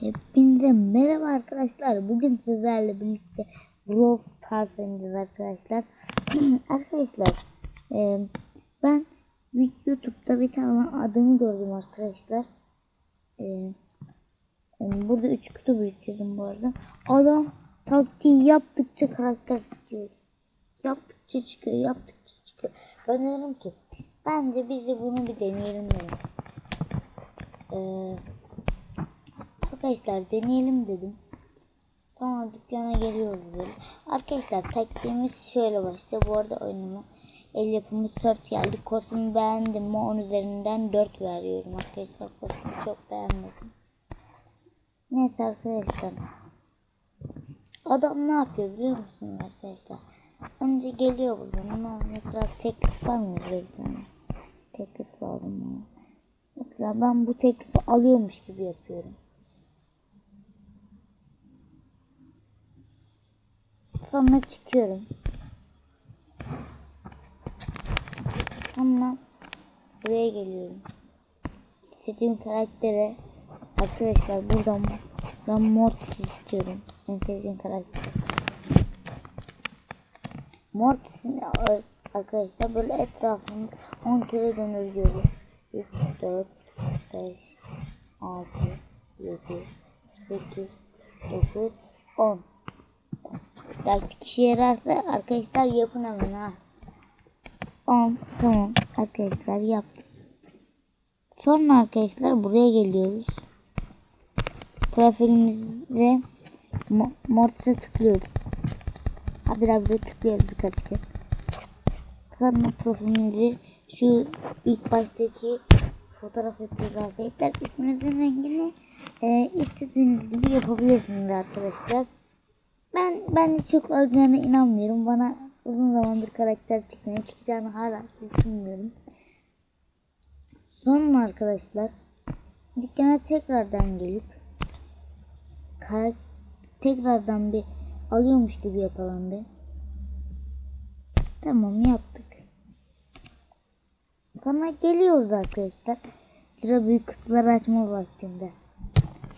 Hepinize merhaba arkadaşlar. Bugün sizlerle birlikte Brawl Stars oynayacağız arkadaşlar. arkadaşlar e, ben YouTube'da bir tane adımı gördüm arkadaşlar. E, e, burada 3 kutu biriktirdim bu arada. Adam taktiği yaptıkça karakter çıkıyor. Yaptıkça çıkıyor, yaptıkça çıkıyor. Ben dedim ki bence biz de bunu bir deneyelim dedim. Eee Arkadaşlar deneyelim dedim. Tamam dükkana geliyoruz dedim. Arkadaşlar taktiğimiz şöyle başlıyor. Bu arada oyunuma el yapımı 4 geldi. Kostümü beğendim mi 10 üzerinden 4 veriyorum arkadaşlar. Kostümü çok beğenmedim. Neyse arkadaşlar. Adam ne yapıyor biliyor musunuz arkadaşlar? Önce geliyor buradan mesela teklif var mı bir tane? Teklif aldım bana. Mesela ben bu teklifi alıyormuş gibi yapıyorum. Sonra çıkıyorum. Sonra buraya geliyorum. İstediğim karaktere arkadaşlar buradan ben Mortis istiyorum. En sevdiğim karakter. Mortis'in arkadaşlar böyle etrafını 10 kere döndürüyoruz. 3, 4, 5, 6, 7, 8, 9, 10. Taktik işe yararsa arkadaşlar yapın hemen ha. 10 tamam arkadaşlar yaptık. Sonra arkadaşlar buraya geliyoruz. Profilimizde mo tıklıyoruz. Ha biraz böyle tıklıyoruz birkaç kez. Sonra profilimizi şu ilk baştaki fotoğraf yapıyoruz arkadaşlar. İsminizin rengini e, istediğiniz gibi yapabilirsiniz arkadaşlar. Ben ben de çok olduğuna inanmıyorum. Bana uzun zamandır karakter çıkmaya çıkacağını hala düşünmüyorum. Sonra arkadaşlar dükkana tekrardan gelip tekrardan bir alıyormuş gibi yapalım bir. Tamam yaptık. Sonra geliyoruz arkadaşlar. Sıra büyük kutuları açma vaktinde.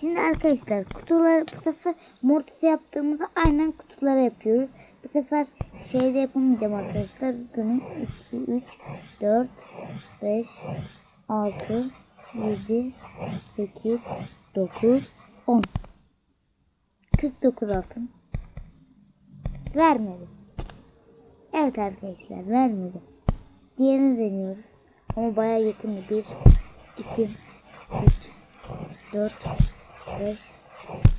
Şimdi arkadaşlar kutuları bu sefer mortis yaptığımızda aynen kutulara yapıyoruz. Bu sefer şeyde yapamayacağım arkadaşlar. Günün 2, 3, 4, 5, 6, 7, 8, 9, 10. 49 altın. Vermedi. Evet arkadaşlar vermedi. Diğerini deniyoruz. Ama baya yakın. 1, 2, 3, 4, 5,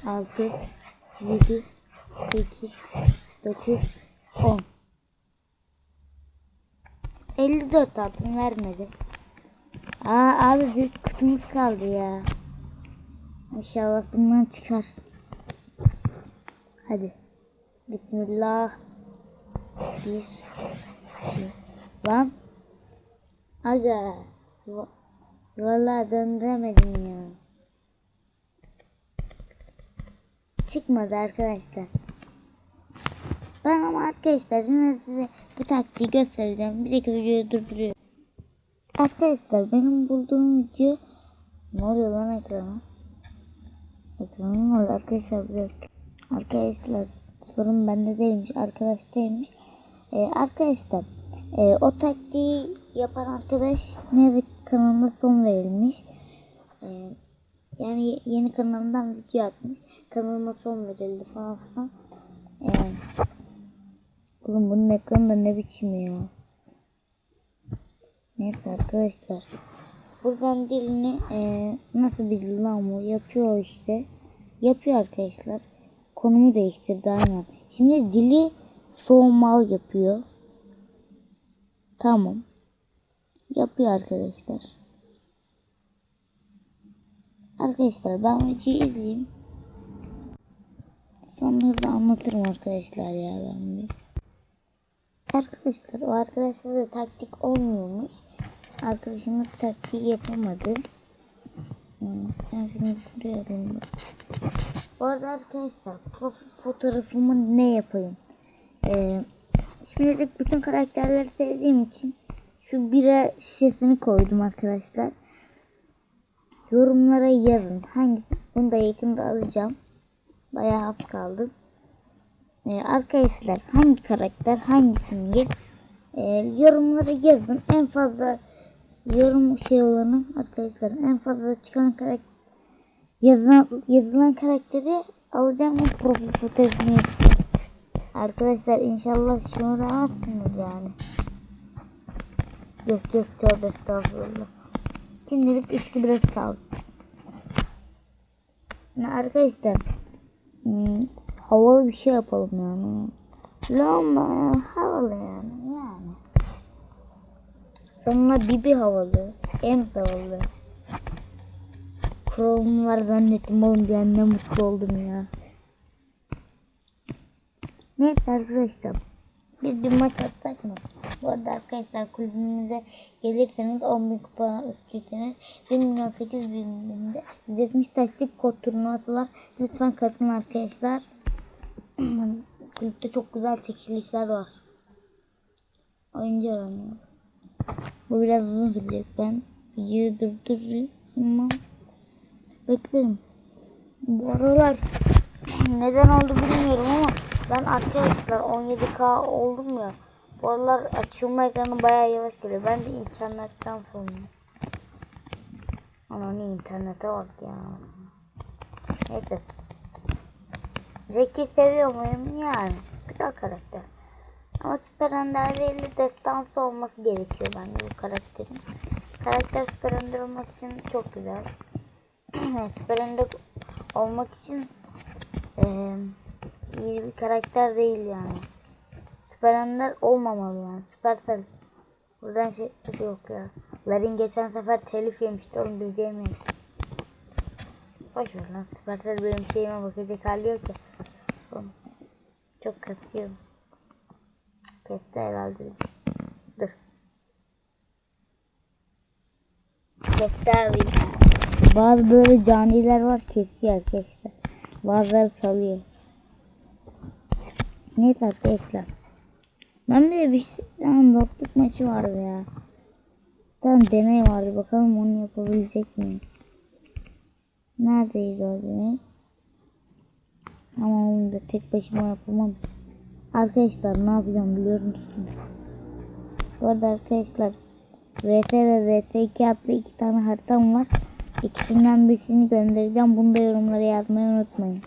6, 7, 8, 9, 10. 54 altın vermedi. Aa abi bir kutumuz kaldı ya. İnşallah bundan çıkar. Hadi. Bismillah. Bir. iki. Lan. Aga. Vallahi döndüremedim ya. Çıkmadı arkadaşlar. Ben ama arkadaşlar yine size bu taktiği göstereceğim. Bir dakika videoyu durduruyorum. Arkadaşlar benim bulduğum video ne oluyor lan ekrana? Ekranın ne oluyor arkadaşlar bir dakika. Arkadaşlar sorun bende değilmiş arkadaştaymış. Ee, arkadaşlar e, o taktiği yapan arkadaş ne yazık kanalına son verilmiş. Ee, yani yeni kanalından video atmış. Kanalıma son verildi falan filan. Yani. Oğlum bunun ekranı da ne biçim ya. Neyse arkadaşlar. Buradan dilini e, nasıl bir lan yapıyor işte. Yapıyor arkadaşlar. Konumu değiştirdi aynen. Şimdi dili soğumal yapıyor. Tamam. Yapıyor arkadaşlar. Arkadaşlar ben videoyu izleyeyim. Sonra da anlatırım arkadaşlar ya ben bir. Arkadaşlar o arkadaşlar da taktik olmuyormuş. Arkadaşımız taktiği yapamadı. Hmm, ben şunu buraya alayım. Bu arada arkadaşlar profil fotoğrafımı ne yapayım? Ee, şimdilik bütün karakterleri sevdiğim için şu bira şişesini koydum arkadaşlar yorumlara yazın. Hangi Bunu da yakında alacağım. Bayağı az kaldı. Ee, arkadaşlar hangi karakter hangisini ee, yorumlara yazın. En fazla yorum şey olanı arkadaşlar en fazla çıkan karakter yazılan, yazılan karakteri alacağım ve profil fotoğrafını. Arkadaşlar inşallah şunu rahatsınız yani. Yok yok tövbe estağfurullah. Şimdilik içki biraz kaldı. Yani arkadaşlar hmm, havalı bir şey yapalım yani. Lamba havalı yani yani. Sonra Bibi havalı. En havalı. Chrome var zannettim oğlum bir an ne mutlu oldum ya. Neyse arkadaşlar. Biz bir maç atsak mı? Bu arada arkadaşlar kulübümüze gelirseniz 10.000 kupa üstüyseniz 1 milyon 8 bininde 170 taşlık kod turnuvası var. Lütfen katılın arkadaşlar. Kulüpte çok güzel çekilişler var. Oyuncu aranıyor. Bu biraz uzun sürecek. Ben videoyu durdurayım ama beklerim. Bu aralar neden oldu bilmiyorum ama ben arkadaşlar 17k oldum ya. Bu aralar açılma ekranı bayağı yavaş geliyor. Ben de internetten sonra. Ana ne internete bak ya. Neyse. Zeki seviyor muyum? Yani. Güzel karakter. Ama Süper Ender değil de destansı olması gerekiyor bence bu karakterin. Karakter Süper Ender olmak için çok güzel. Süper Ender olmak için eee iyi bir karakter değil yani. Süper Ender olmamalı yani. Süpersel. Buradan şey yok ya. Larin geçen sefer telif yemişti oğlum bileceğim yok. Boş ver lan. Süpersel benim şeyime bakacak hali yok ya. Çok kasıyorum. Kesti herhalde. Dur. Kesti abi. Bazı böyle caniler var kesiyor arkadaşlar. Bazıları salıyor. Neyse arkadaşlar. Ben bir de bir yani notluk maçı vardı ya. Tam deney vardı. Bakalım onu yapabilecek miyim? Neredeydi o deney? Ama onu da tek başıma yapamam. Arkadaşlar ne yapacağım biliyor musunuz? Bu arada arkadaşlar VT ve VT2 adlı iki tane haritam var. İkisinden birisini göndereceğim. Bunu da yorumlara yazmayı unutmayın.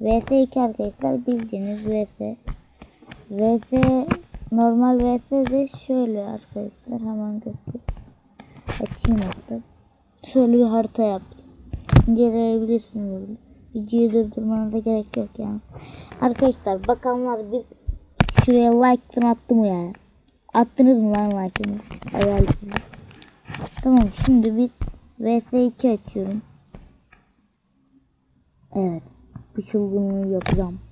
VT2 arkadaşlar bildiğiniz VT. VT normal VT de şöyle arkadaşlar hemen göstereyim. Açayım hatta. Şöyle bir harita yaptım. İnceleyebilirsiniz böyle. Videoyu durdurmanıza gerek yok yani. Arkadaşlar bakanlar bir şuraya like attı mı yani? Attınız mı lan like'ını? Hayal Tamam şimdi bir VS2 açıyorum. Evet. Bir çılgınlığı yapacağım.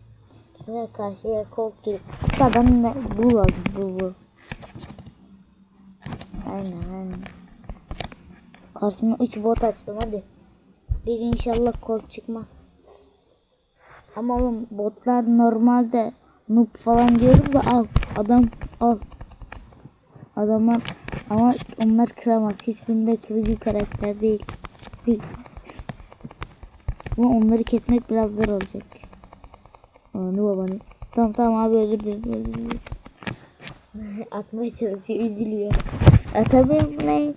Şuraya karşıya kol girip. Hatta ben de bu lazım bu bu. Aynen aynen. Karşıma 3 bot açtım hadi. Bir inşallah kol çıkmaz. Ama oğlum botlar normalde noob falan diyorum da al adam al. Adamlar ama onlar kıramaz. Hiçbirinde kırıcı karakter değil. değil. Ama onları kesmek biraz zor olacak. Anı babanı. Tamam tamam abi özür dilerim özür dilerim. Atmaya çalışıyor üzülüyor. Atamıyorum lan.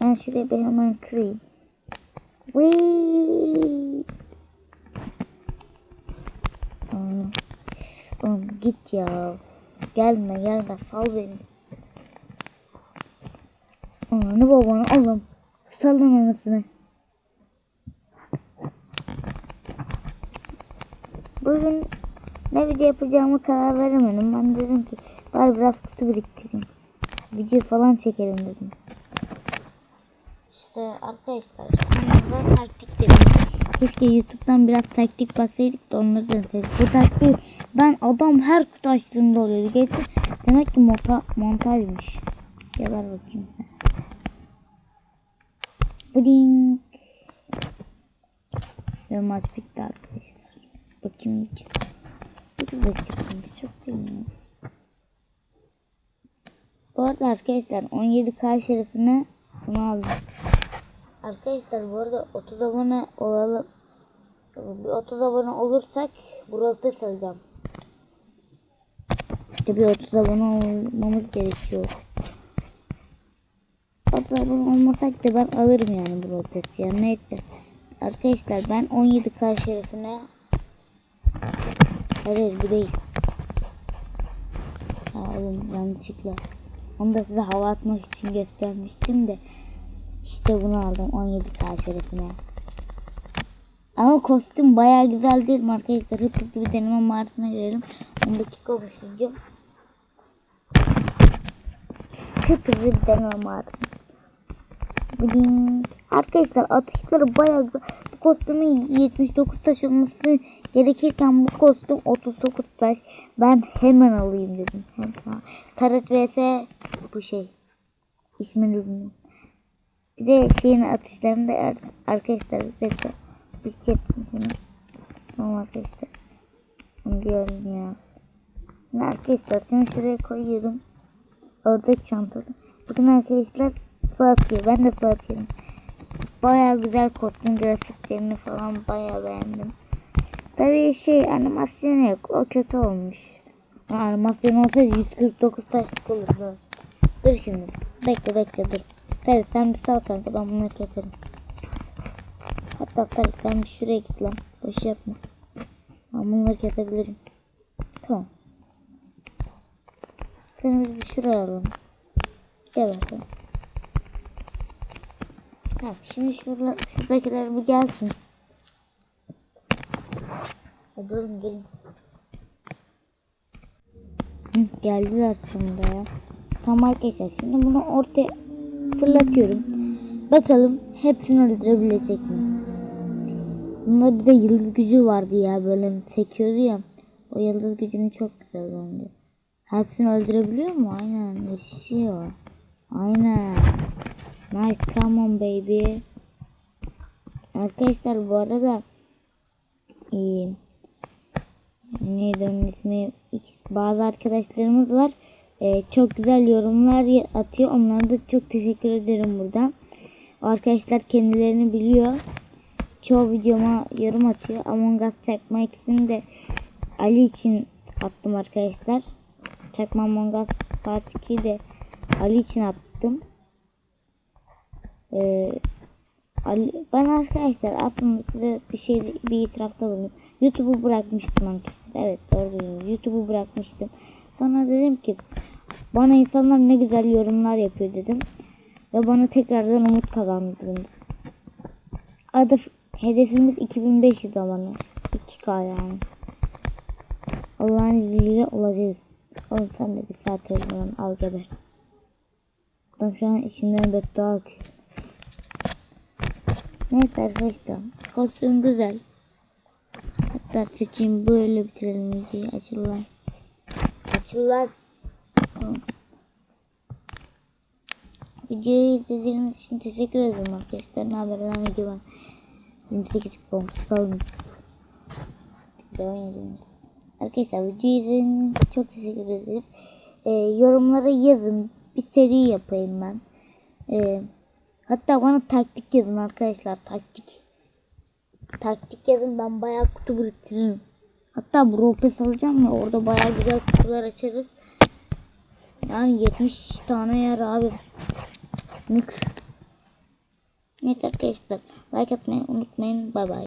Ben şuraya bir hemen kırayım. Wee. Oğlum, git ya. Gelme gelme sal beni. Ananı babanı oğlum. Salın anasını. Bugün ne video yapacağımı karar veremedim. Ben dedim ki bari biraz kutu biriktireyim. Video falan çekelim dedim. İşte arkadaşlar bunlar taktiklerim. Keşke YouTube'dan biraz taktik baksaydık da onları deneseydik. Bu taktik ben adam her kutu açtığında oluyordu. Geçen demek ki monta montajmış. Geber bakayım. Blink. Ve maç bitti arkadaşlar. Bakayım hiç. 9 dakika çok değil mi? Bu arada arkadaşlar 17K şerefine Bunu aldım. Arkadaşlar bu arada 30 abone olalım. Bir 30 abone olursak Brawl Pass alacağım. İşte bir 30 abone olmamız gerekiyor. 30 abone olmasak da ben alırım yani Brawl Pass ya. Neyse. Arkadaşlar ben 17k şerefine Hayır bu değil. Ha oğlum yanlışlıkla. Onu da size hava atmak için göstermiştim de. İşte bunu aldım 17k şerefine. Ama kostüm bayağı güzel değil mi arkadaşlar? Hep hızlı bir deneme mağarasına girelim. 10 dakika başlayacağım. Hep hızlı bir deneme mağarası. Arkadaşlar atışları bayağı güzel. Bu kostümün 79 taş olması gerekirken bu kostüm 39 taş. Ben hemen alayım dedim. Hemen. Taret vs bu şey. İsmini bilmiyorum. Bir de şeyin atışlarında ar- arkadaşlar dakika. Bir şey şimdi. Tamam arkadaşlar. Gördüm ya. Şimdi arkadaşlar şimdi şuraya koyuyorum. Oradaki çantada. Bakın arkadaşlar su atıyor. Ben de su atıyorum. Baya güzel kostüm grafiklerini falan baya beğendim. Tabii şey animasyonu yok. O kötü olmuş. Ha, Animasyon olsaydı 149 taşlık olurdu. Dur şimdi. Bekle bekle dur. Tabii sen bir sal kanka ben bunları keserim. Hatta tabii sen bir şuraya git lan. Boş yapma. Ben bunları kesebilirim. Tamam. Seni biz bir şuraya alalım. Gel bakalım. Tamam şimdi şurada, şuradakiler bir gelsin. Gelin. Hı, geldiler sonunda ya. Tamam arkadaşlar şimdi bunu ortaya fırlatıyorum. Bakalım hepsini öldürebilecek mi? Bunda bir de yıldız gücü vardı ya böyle sekiyordu ya. O yıldız gücünü çok güzel bence. Hepsini öldürebiliyor mu? Aynen yaşıyor. Aynen. Nice come on baby. Arkadaşlar bu arada e, neydi bazı arkadaşlarımız var. E, çok güzel yorumlar atıyor. Onlara da çok teşekkür ederim buradan arkadaşlar kendilerini biliyor. Çoğu videoma yorum atıyor. Among Us çakma ikisini de Ali için attım arkadaşlar. Çakma Among Us Part 2'yi de Ali için attım. Ee, ben arkadaşlar size bir şey bir itirafta bulundum. YouTube'u bırakmıştım arkadaşlar. Evet doğru duydunuz. YouTube'u bırakmıştım. Sonra dedim ki bana insanlar ne güzel yorumlar yapıyor dedim. Ve bana tekrardan umut kazandırdı. Adı hedefimiz 2500 abone. 2K yani. Allah'ın izniyle olacağız. Oğlum sen de bir saat öldürün al geber. Adam şu an içinden beddua atıyor. Neyse arkadaşlar. Kostüm güzel. Hatta seçeyim böyle bitirelim videoyu. Açılar. Açılar. Tamam. Videoyu izlediğiniz için teşekkür ederim arkadaşlar. Ne haber lan video var. 28 bomba salın. 17 Arkadaşlar videoyu izlediğiniz için çok teşekkür ederim. Ee, yorumlara yazın. Bir seri yapayım ben. Ee, Hatta bana taktik yazın arkadaşlar taktik. Taktik yazın ben bayağı kutu biriktiririm. Hatta bu alacağım ya orada bayağı güzel kutular açarız. Yani 70 tane yer abi. Mix. Evet arkadaşlar like atmayı unutmayın. Bay bay.